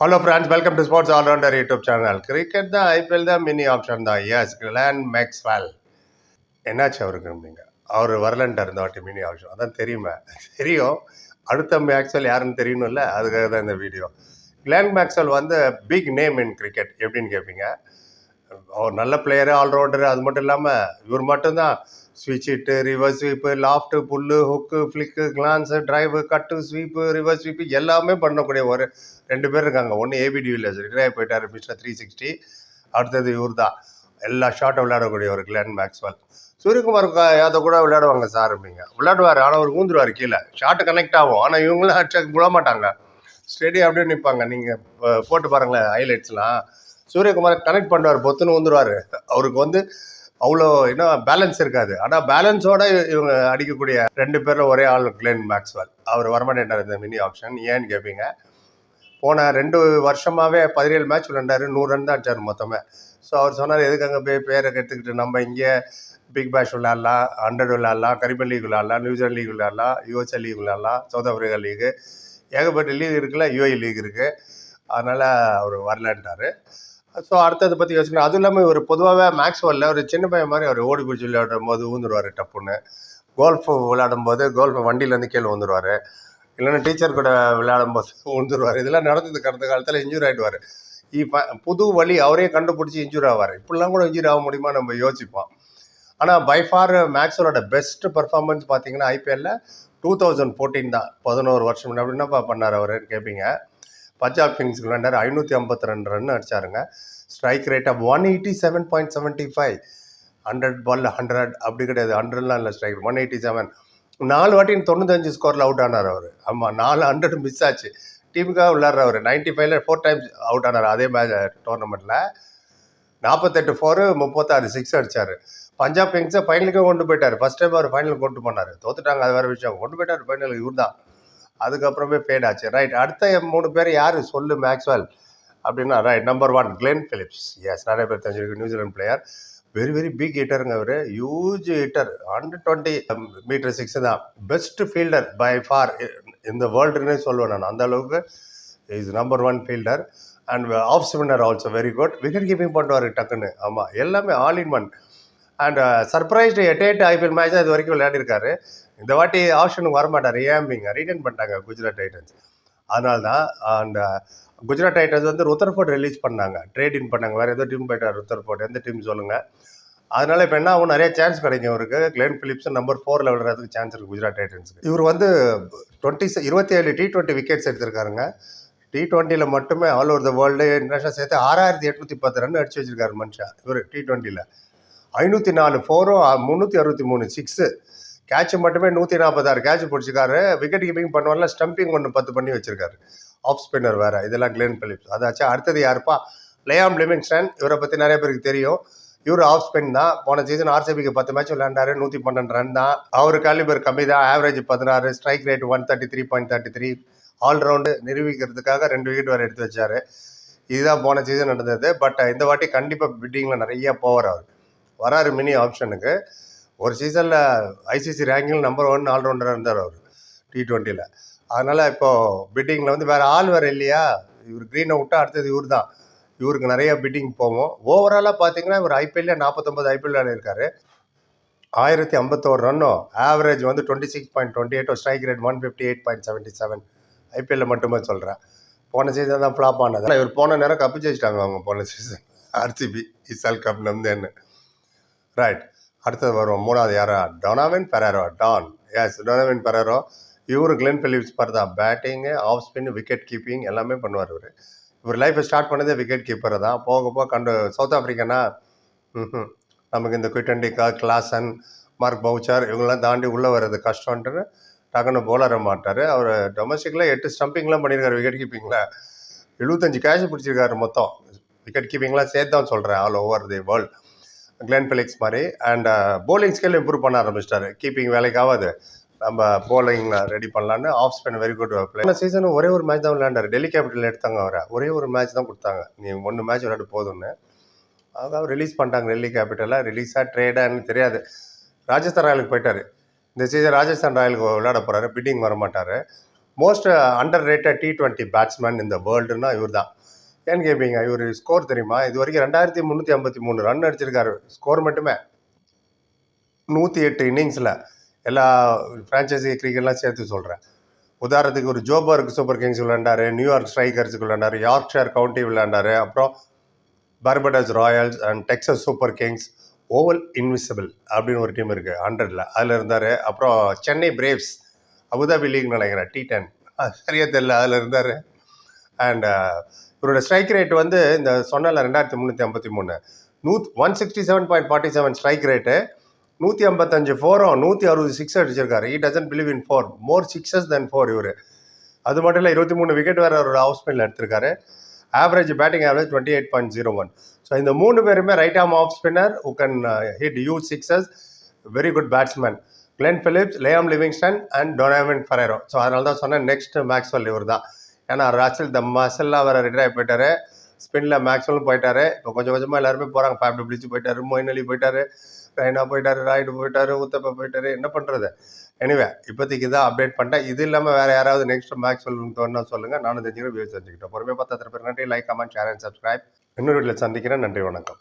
Hello friends welcome to sports allrounder YouTube channel cricket தான் IPL தான் mini option தான். Yes Glenn Maxwell என்னாச்சு அவருக்கு நீங்கள் அவர் வரலன்ட்டார் இந்த வாட்டி மினி ஆப்ஷன் அதான் தெரியுமே. தெரியும். அடுத்த மேக்ஸ்வெல் யாருன்னு தெரியணும்ல அதுக்காக தான் இந்த வீடியோ கிளான் மேக்ஸ்வெல் வந்து பிக் நேம் இன் கிரிக்கெட் எப்படின்னு கேட்பீங்க அவர் நல்ல பிளேயரு ஆல்ரவுண்டரு அது மட்டும் இல்லாமல் இவர் மட்டும்தான் ஸ்விட்ச் இட்டு reverse sweep loft pull hook flick glance drive cut sweep reverse sweep எல்லாமே பண்ணக்கூடிய ஒரு ரெண்டு பேர் இருக்காங்க. ஒன்று ஏபிடி வில்லியர்ஸ் ரிட்டையர் போயிட்டார் மிஸ்டர் த்ரீ சிக்ஸ்டி அடுத்தது இவர் தான் எல்லா ஷார்ட்டும் விளையாடக்கூடிய ஒரு கிளான் மேக்ஸ்வெல் சூரியகுமார் க- யாதவ் கூட விளையாடுவாங்க சார் அப்படிங்க விளையாடுவார் ஆனால் அவர் ஊந்துருவார் கீழே. ஷார்ட்டு கனெக்ட் ஆகும். ஆனால் இவங்களும் அடிச்சா விட மாட்டாங்க. ஸ்டெடி அப்படியே நிற்பாங்க நீங்கள் போட்டு பாருங்களேன் ஹைலைட்ஸ்லாம் சூரியகுமார் கனெக்ட் பண்ணுவார் பொத்துன்னு வந்துருவார் அவருக்கு வந்து அவ்வளோ என்ன பேலன்ஸ் இருக்காது. ஆனால் பேலன்ஸோட இவங்க அடிக்கக்கூடிய ரெண்டு பேரில் ஒரே ஆள் கிளென் மேக்ஸ்வெல். அவர் வரமாட்டேன்டார் இந்த மினி ஆப்ஷன் ஏன்னு கேட்பீங்க போன ரெண்டு வருஷமாகவே பதினேழு மேட்ச் விளையாண்டாரு. நூறு ரன் தான் அடிச்சார் மொத்தமே. ஸோ அவர் சொன்னார் எதுக்கு அங்கே போய் பேரை கற்றுக்கிட்டு நம்ம இங்கே பிக் பேஷ் விளையாடலாம் ஹண்ட்ரட் விளையாடலாம் கரிபன் லீக் விளையாடலாம் நியூசிலாந்து லீக் விளையாடலாம் யூஎஸ்ஏ லீக் விளையாடலாம் சவுத் ஆஃப்ரிக்கா லீகு ஏகப்பட்ட லீக் இருக்குல்ல யூஏ லீக் இருக்குது அதனால் அவர் வரலன்ட்டார். ஸோ அடுத்தது பற்றி யோசிக்கணும். அதுவும் இல்லாமல் இவர் பொதுவாகவே மேக்ஸ்வெல்ல ஒரு சின்ன பையன் மாதிரி அவர் ஓடி பிடிச்சி விளையாடும் போது ஊந்துருவார் டப்புன்னு. கோல்ஃப் விளையாடும் போது கோல்ஃப் வண்டியிலேருந்து கீழே ஊந்துருவார். இல்லைன்னா டீச்சர் கூட விளையாடும் போது ஊந்துருவார். இதெல்லாம் நடந்தது கடந்த காலத்தில் இன்ஜூரி ஆகிடுவார் இப்போ புது வழி அவரே கண்டுபிடிச்சி இன்ஜூரி ஆவார். இப்படிலாம் கூட இன்ஜூரி ஆக முடியுமா நம்ம யோசிப்போம். ஆனால் பை ஃபார் மேக்ஸோட பெஸ்ட் பர்ஃபார்மன்ஸ் பார்த்தீங்கன்னா ஐபிஎல்ல டூ தௌசண்ட் ஃபோர்டீன் தான். பதினோரு வருஷம் முன்னாடி. என்னப்பா பண்ணார் அவருன்னு கேட்பீங்க பஞ்சாப் கிங்ஸ் விளையாண்டார் ஐநூற்றி ஐம்பத்தி ரெண்டு run அடிச்சாருங்க. Strike rate of one eighty seven point seventy five hundred ball hundred அப்படி கிடையாது. ஹண்ட்ரட்லாம் இல்லை ஸ்ட்ரைக் ஒன் எயிட்டி செவன் நாலு வாட்டின்னு தொண்ணூத்தஞ்சு ஸ்கோரில் அவுட் ஆனார் அவர். ஆமாம் நாலு ஹண்ட்ரட் மிஸ் ஆச்சு. டீமுக்காக அவர். நைன்ட்டி ஃபைவ்ல ஃபோர் டைம்ஸ் அவுட் ஆனார். அதே மேட்ச் டோர்னமெண்ட்டில் நாற்பத்தெட்டு ஃபோரு முப்பத்தாறு சிக்ஸ் அடிச்சார். பஞ்சாப் கிங்ஸை ஃபைனலுக்கு கொண்டு போயிட்டார். ஃபஸ்ட் டைம் அவர் ஃபைனலுக்கு கொண்டு போனார். தோத்துட்டாங்க அது வேறு விஷயம். கொண்டு போயிட்டார் ஃபைனலுக்கு இவர் தான் அதுக்கப்புறமே ஃபேட் ஆச்சு. ரைட் அடுத்த மூணு பேர் யார்? சொல்லு மேக்ஸ்வெல் அப்படின்னா right number one Glenn Phillips yes நிறைய பேர் தெரிஞ்சிருக்கு New Zealand player very very big ஹிட்டருங்க அவர். Huge hitter hundred twenty meter six தான். பெஸ்ட் ஃபீல்டர் பை ஃபார் இந்த வேர்ல்டுன்னே சொல்லுவேன் நான். அந்த அளவுக்கு is number one fielder and off spinner also very good wicket keeping பண்ணுவார் டக்குன்னு. ஆமாம் எல்லாமே all in one and surprised at eight IPL match இது வரைக்கும் விளையாடிருக்காரு. இந்த வாட்டி ஆப்ஷனுக்கு வரமாட்டார். ஏம்பிங்க ரிட்டர்ன் பண்ணிட்டாங்க குஜராத் டைட்டன்ஸ் அதனால தான் அண்ட் uh, குஜராத் டைட்டன்ஸ் வந்து ருத்தர்ஃபோர்ட் ரிலீஸ் பண்ணாங்க. ட்ரேட் இன் பண்ணாங்க. வேறு ஏதோ டீம் போயிட்டார் ருத்தர்ஃபோர்ட் எந்த டீம் சொல்லுங்கள் அதனால இப்போ என்ன ஆகும் நிறைய சான்ஸ் கிடைக்கும் இவருக்கு. கிளென் பிலிப்ஸ் நம்பர் ஃபோரில் விடுறதுக்கு சான்ஸ் இருக்குது குஜராத் டைட்டன்ஸுக்கு இவர் வந்து டுவெண்ட்டி இருபத்தி ஏழு டி டுவெண்ட்டி விக்கெட்ஸ் எடுத்திருக்காருங்க. டி டுவெண்ட்டியில் மட்டுமே all over the world international சேர்த்து ஆறாயிரத்தி எட்நூற்றி பத்து ரன் அடிச்சு வச்சிருக்காரு மனுஷன் இவர் டி டுவெண்ட்டியில் ஐநூற்றி நாலு ஃபோரும் முந்நூற்றி அறுபத்தி மூணு சிக்ஸு கேட்ச் மட்டுமே நூற்றி நாற்பத்தாறு கேட்ச் பிடிச்சிருக்காரு. விக்கெட் கீப்பிங் பண்ணுவார்ல ஸ்டம்பிங் ஒன்று பத்து பண்ணி வச்சிருக்காரு. ஆஃப் ஸ்பின்னர் வேறு இதெல்லாம் கிளென் பிலிப்ஸ் அதாச்சும் அடுத்தது யாருப்பா? லேயாம் லிமின்ஸ்டன் இவரை பற்றி நிறைய பேருக்கு தெரியும். இவர் ஆஃப் ஸ்பின் தான். போன சீசன் ஆர்சிபிக்கு பத்து மேட்ச் விளையாண்டாரு. நூற்றி பன்னெண்டு ரன் தான். அவர் காலிபர் கம்மி தான். ஆவரேஜ் பதினாறு strike rate one thirty three point thirty three allround நிரூபிக்கிறதுக்காக ரெண்டு விக்கெட் வேறு எடுத்து வச்சார். இதுதான் போன சீசன் நடந்தது. பட் இந்த வாட்டி கண்டிப்பாக பிட்டிங்கில் நிறைய போவார் அவர் வராரு மினி ஆப்ஷனுக்கு. ஒரு சீசனில் ஐசிசி ரேங்கிங் நம்பர் ஒன் ஆல்ரவுண்டராக இருந்தார் அவர் டி ட்வெண்ட்டியில் அதனால் இப்போது பிட்டிங்கில் வந்து வேறு ஆள் வேறு இல்லையா? இவர் க்ரீனை விட்டா அடுத்தது இவர் தான் இவருக்கு நிறைய பிட்டிங் போவோம் ஓவராலாக பார்த்தீங்கன்னா இவர் ஐபிஎல்ல நாற்பத்தொம்பது ஐபிஎல் இருக்கார் ஆயிரத்தி ஐம்பத்தோரு ரன்னும் ஆவரேஜ் வந்து twenty six point twenty eight strike rate one fifty eight point seventy seven ஐபிஎல்ல மட்டுமே சொல்கிறேன் போன சீசன் தான் ஃப்ளாப் ஆனது. இவர் போன நேரம் கப்பு ஜெயிச்சிட்டாங்க அவங்க போன சீசன் ஆர்சிபி இசால் கப் நம்தேன்னு ரைட் அடுத்தது வருவோம். மூணாவது யாரா? டொனாவின் பெரரோ டான் எஸ் டொனாவின் பெரரோ இவர் கிளென் பிலிப்ஸ் பார் தான் batting off spin wicket keeping எல்லாமே பண்ணுவார் இவர். இவர் லைஃப்பை ஸ்டார்ட் பண்ணதே விக்கெட் கீப்பர் தான். போக போக கண்டு சவுத் ஆஃப்ரிக்கானா நமக்கு இந்த குயிட்டண்டிகா கிளாசன் மார்க் பவுச்சர் இவங்கெல்லாம் தாண்டி உள்ளே வர்றது கஷ்டம்ன்ட்டு டக்குன்னு போலர மாட்டார். அவர் டொமஸ்டிக்கில் எட்டு ஸ்டம்பிங்லாம் பண்ணியிருக்காரு விக்கெட் கீப்பிங்கில் எழுபத்தஞ்சு கேஷ் பிடிச்சிருக்காரு மொத்தம். விக்கெட் கீப்பிங்லாம் சேர்த்து தான் சொல்கிறேன் all over the world Glenn Phillips மாதிரி அண்ட் போலிங் ஸ்கில் இம்ப்ரூவ் பண்ண ஆரம்பிச்சிட்டாரு. கீப்பிங் வேலைக்காவது நம்ம போலிங் ரெடி பண்ணலான்னு off spin very good play இந்த சீசன் ஒரே ஒரு மேட்ச் தான் விளையாண்டாரு. டெல்லி கேபிட்டல் எடுத்தாங்க அவரை. ஒரே ஒரு மேட்ச் தான் கொடுத்தாங்க. நீ ஒன்று மேட்ச் விளையாட போதும்னு. அதான் ரிலீஸ் பண்ணிட்டாங்க டெல்லி கேபிட்டலில் ரிலீஸாக ட்ரேடான்னு தெரியாது. ராஜஸ்தான் ராயலுக்கு போயிட்டார். இந்த சீசன் ராஜஸ்தான் ராயலுக்கு விளையாட போகிறாரு பிட்டிங் வர மாட்டார் most underrated T twenty batsman இந்த வேர்ல்டுன்னா இவர் தான் ஏன்னு கேட்பீங்க இவர் ஸ்கோர் தெரியுமா? இது வரைக்கும் ரெண்டாயிரத்தி முந்நூற்றி ஐம்பத்தி மூணு ரன் அடிச்சிருக்காரு. ஸ்கோர் மட்டுமே. நூற்றி எட்டு இன்னிங்ஸில் எல்லா ஃப்ரான்ச்சைசி கிரிக்கெட்லாம் சேர்த்து சொல்கிறேன் உதாரணத்துக்கு ஒரு ஜோபர்க் சூப்பர் கிங்ஸ் விளையாண்டாரு நியூயார்க் ஸ்ட்ரைக்கர்ஸுக்கு விளையாண்டாரு யார்க்ஷயர் கவுண்டி விளையாண்டாரு அப்புறம் Barbados Royals and Texas Super Kings Oval Invincible அப்படின்னு ஒரு டீம் இருக்குது ஹண்ட்ரடில் அதில் இருந்தார். அப்புறம் Chennai Braves Abu Dhabi league நினைக்கிறேன் டி டென் சரியா தெரியல. அதில் இருந்தார். அண்ட் இவரோட ஸ்ட்ரைக் ரேட் வந்து இந்த சொன்னல ரெண்டாயிரத்தி முந்நூற்றி ஐம்பத்தி மூணு. நூத் one sixty seven point forty seven strike rate நூற்றி ஐம்பத்தஞ்சு ஃபோரும் நூற்றி அறுபது சிக்ஸ் அடிச்சிருக்காரு. He doesn't believe in four more sixes than four இவர். அது மட்டும் இல்லை இருபத்தி மூணு விக்கெட் வேறு அவரோட ஹவுஸ் ஸ்பின்ல எடுத்திருக்காரு. Average batting average twenty eight point zero one so இந்த மூணு பேருமே right arm off spinner who can hit you sixes very good batsman Glenn Phillips Liam Livingstone and Donovan Ferreira so அதனால தான் சொன்னேன் நெக்ஸ்ட் மேக்ஸ்வெல் இவர் தான் ஏன்னா ராசில் த மசல்லாம் வேறு ரிட்டையர் ஆகி போயிட்டாரு. ஸ்பின்னில் மேக்ஸிமம் போயிட்டாரு. இப்போ கொஞ்சம் கொஞ்சமாக எல்லாருமே போகிறாங்க ஃபேப் பிடிச்சி போயிட்டாரு மொயின் அலி போயிட்டாரு ரைனா போயிட்டாரு ராய்டு போயிட்டாரு உத்தப்பா போயிட்டாரு. என்ன பண்ணுறது எனிவே இப்போதைக்கு தான் அப்டேட் பண்ணிட்டேன். இது இல்லாமல் வேறு யாராவது நெக்ஸ்ட் மேக்ஸ் தோணுன்னா சொல்லுங்கள் நானும் தெரிஞ்சுக்கிறேன் வியூஸ் தெரிஞ்சுக்கிட்டேன் பொறுமையாக பார்த்தா திருப்பி நன்றி. Like comment share and subscribe இன்னொரு வீட்டில் சந்திக்கிறேன். நன்றி வணக்கம்.